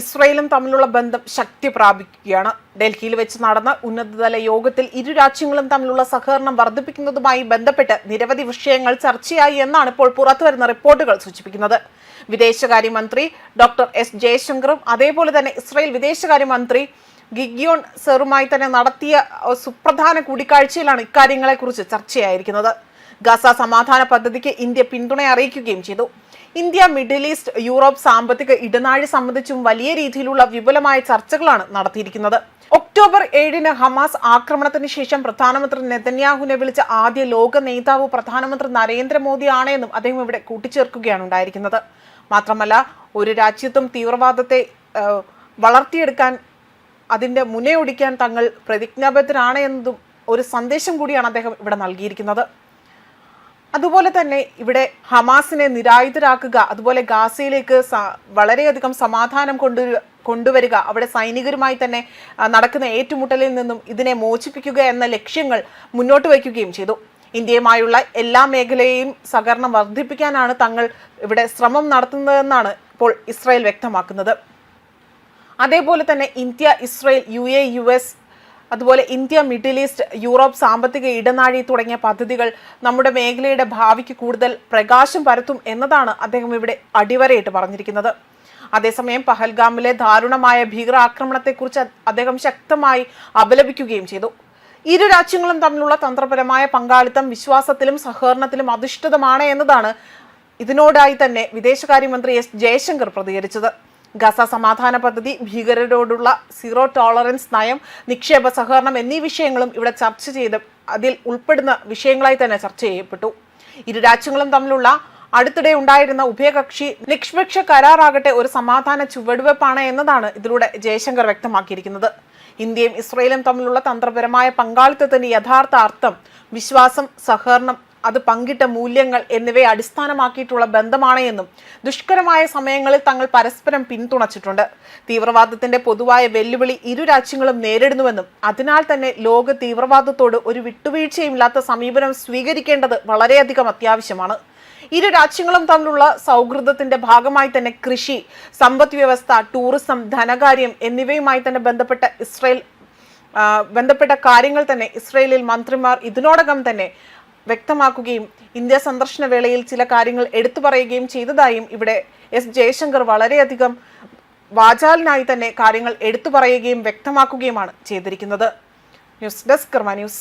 ഇസ്രയേലും തമ്മിലുള്ള ബന്ധം ശക്തി പ്രാപിക്കുകയാണ്. ഡൽഹിയിൽ വെച്ച് നടന്ന ഉന്നതതല യോഗത്തിൽ ഇരു രാജ്യങ്ങളും തമ്മിലുള്ള സഹകരണം വർദ്ധിപ്പിക്കുന്നതുമായി ബന്ധപ്പെട്ട് നിരവധി വിഷയങ്ങൾ ചർച്ചയായി എന്നാണ് ഇപ്പോൾ പുറത്തുവരുന്ന റിപ്പോർട്ടുകൾ സൂചിപ്പിക്കുന്നത്. വിദേശകാര്യമന്ത്രി ഡോക്ടർ എസ് ജയശങ്കറും അതേപോലെ തന്നെ ഇസ്രയേൽ വിദേശകാര്യമന്ത്രി ഗിഗ്യോൺ സെറുമായി തന്നെ നടത്തിയ സുപ്രധാന കൂടിക്കാഴ്ചയിലാണ് ഇക്കാര്യങ്ങളെക്കുറിച്ച് ചർച്ചയായിരിക്കുന്നത്. ഗസ സമാധാന പദ്ധതിക്ക് ഇന്ത്യ പിന്തുണ അറിയിക്കുകയും ചെയ്തു. ഇന്ത്യ മിഡിൽ ഈസ്റ്റ് യൂറോപ്പ് സാമ്പത്തിക ഇടനാഴി സംബന്ധിച്ചും വലിയ രീതിയിലുള്ള വിപുലമായ ചർച്ചകളാണ് നടത്തിയിരിക്കുന്നത്. ഒക്ടോബർ ഏഴിന് ഹമാസ് ആക്രമണത്തിന് ശേഷം പ്രധാനമന്ത്രി നെതന്യാഹുവിനെ വിളിച്ച ആദ്യ ലോക നേതാവ് പ്രധാനമന്ത്രി നരേന്ദ്രമോദിയാണ് എന്നും അദ്ദേഹം ഇവിടെ കൂട്ടിച്ചേർക്കുകയാണ് ഉണ്ടായിരിക്കുന്നത്. മാത്രമല്ല ഒരു രാജ്യത്തും തീവ്രവാദത്തെ വളർത്തിയെടുക്കാൻ അതിന്റെ മുനയൊടിക്കാൻ തങ്ങൾ പ്രതിജ്ഞാബദ്ധരാണ് എന്നതും ഒരു സന്ദേശം കൂടിയാണ് അദ്ദേഹം ഇവിടെ നൽകിയിരിക്കുന്നത്. അതുപോലെ തന്നെ ഇവിടെ ഹമാസിനെ നിരായുധരാക്കുക അതുപോലെ ഗാസയിലേക്ക് വളരെയധികം സമാധാനം കൊണ്ടു കൊണ്ടുവരിക അവിടെ സൈനികരുമായി തന്നെ നടക്കുന്ന ഏറ്റുമുട്ടലിൽ നിന്നും ഇതിനെ മോചിപ്പിക്കുക എന്ന ലക്ഷ്യങ്ങൾ മുന്നോട്ട് വയ്ക്കുകയും ചെയ്തു. ഇന്ത്യയുമായുള്ള എല്ലാ മേഖലയെയും സഹകരണം വർദ്ധിപ്പിക്കാനാണ് തങ്ങൾ ഇവിടെ ശ്രമം നടത്തുന്നതെന്നാണ് ഇപ്പോൾ ഇസ്രായേൽ വ്യക്തമാക്കുന്നത്. അതേപോലെ തന്നെ India Israel U A U S അതുപോലെ ഇന്ത്യ മിഡിൽ ഈസ്റ്റ് യൂറോപ്പ് സാമ്പത്തിക ഇടനാഴി തുടങ്ങിയ പദ്ധതികൾ നമ്മുടെ മേഖലയുടെ ഭാവിക്ക് കൂടുതൽ പ്രകാശം പരത്തും എന്നതാണ് അദ്ദേഹം ഇവിടെ അടിവരയിട്ട് പറഞ്ഞിരിക്കുന്നത്. അതേസമയം പഹൽഗാമിലെ ദാരുണമായ ഭീകരാക്രമണത്തെക്കുറിച്ച് അദ്ദേഹം ശക്തമായി അപലപിക്കുകയും ചെയ്തു. ഇരു രാജ്യങ്ങളും തമ്മിലുള്ള തന്ത്രപരമായ പങ്കാളിത്തം വിശ്വാസത്തിലും സഹകരണത്തിലും അധിഷ്ഠിതമാണ് എന്നതാണ് ഇതിനോടായി തന്നെ വിദേശകാര്യമന്ത്രി എസ് ജയശങ്കർ പ്രതികരിച്ചത്. ഗസ സമാധാന പദ്ധതി ഭീകരരോടുള്ള സീറോ ടോളറൻസ് നയം നിക്ഷേപ സഹകരണം എന്നീ വിഷയങ്ങളും ഇവിടെ ചർച്ച ചെയ്ത് അതിൽ ഉൾപ്പെടുന്ന വിഷയങ്ങളായി തന്നെ ചർച്ച ചെയ്യപ്പെട്ടു. ഇരു രാജ്യങ്ങളും തമ്മിലുള്ള അടുത്തിടെ ഉണ്ടായിരുന്ന ഉഭയകക്ഷി നിഷ്പക്ഷ കരാറാകട്ടെ ഒരു സമാധാന ചുവടുവെപ്പാണ് എന്നതാണ് ഇതിലൂടെ ജയശങ്കർ വ്യക്തമാക്കിയിരിക്കുന്നത്. ഇന്ത്യയും ഇസ്രയേലും തമ്മിലുള്ള തന്ത്രപരമായ പങ്കാളിത്തത്തിന്റെ യഥാർത്ഥ അർത്ഥം വിശ്വാസം സഹകരണം അത് പങ്കിട്ട മൂല്യങ്ങൾ എന്നിവയെ അടിസ്ഥാനമാക്കിയിട്ടുള്ള ബന്ധമാണ് എന്നും ദുഷ്കരമായ സമയങ്ങളിൽ തങ്ങൾ പരസ്പരം പിന്തുണച്ചിട്ടുണ്ട്. തീവ്രവാദത്തിന്റെ പൊതുവായ വെല്ലുവിളി ഇരു രാജ്യങ്ങളും നേരിടുന്നുവെന്നും അതിനാൽ തന്നെ ലോക തീവ്രവാദത്തോട് ഒരു വിട്ടുവീഴ്ചയുമില്ലാത്ത സമീപനം സ്വീകരിക്കേണ്ടത് വളരെയധികം അത്യാവശ്യമാണ്. ഇരു രാജ്യങ്ങളും തമ്മിലുള്ള സൗഹൃദത്തിന്റെ ഭാഗമായി തന്നെ കൃഷി സമ്പദ് വ്യവസ്ഥ ടൂറിസം ധനകാര്യം എന്നിവയുമായി തന്നെ ബന്ധപ്പെട്ട ഇസ്രയേൽ ബന്ധപ്പെട്ട കാര്യങ്ങൾ തന്നെ ഇസ്രയേലിൽ മന്ത്രിമാർ ഇതിനോടകം തന്നെ വ്യക്തമാക്കുകയും ഇന്ത്യ സന്ദർശന വേളയിൽ ചില കാര്യങ്ങൾ എടുത്തു പറയുകയും ചെയ്തതായും ഇവിടെ എസ് ജയശങ്കർ വളരെയധികം വാചാലിനായി തന്നെ കാര്യങ്ങൾ എടുത്തു പറയുകയും വ്യക്തമാക്കുകയുമാണ് ചെയ്തിരിക്കുന്നത്. News desk Karma news.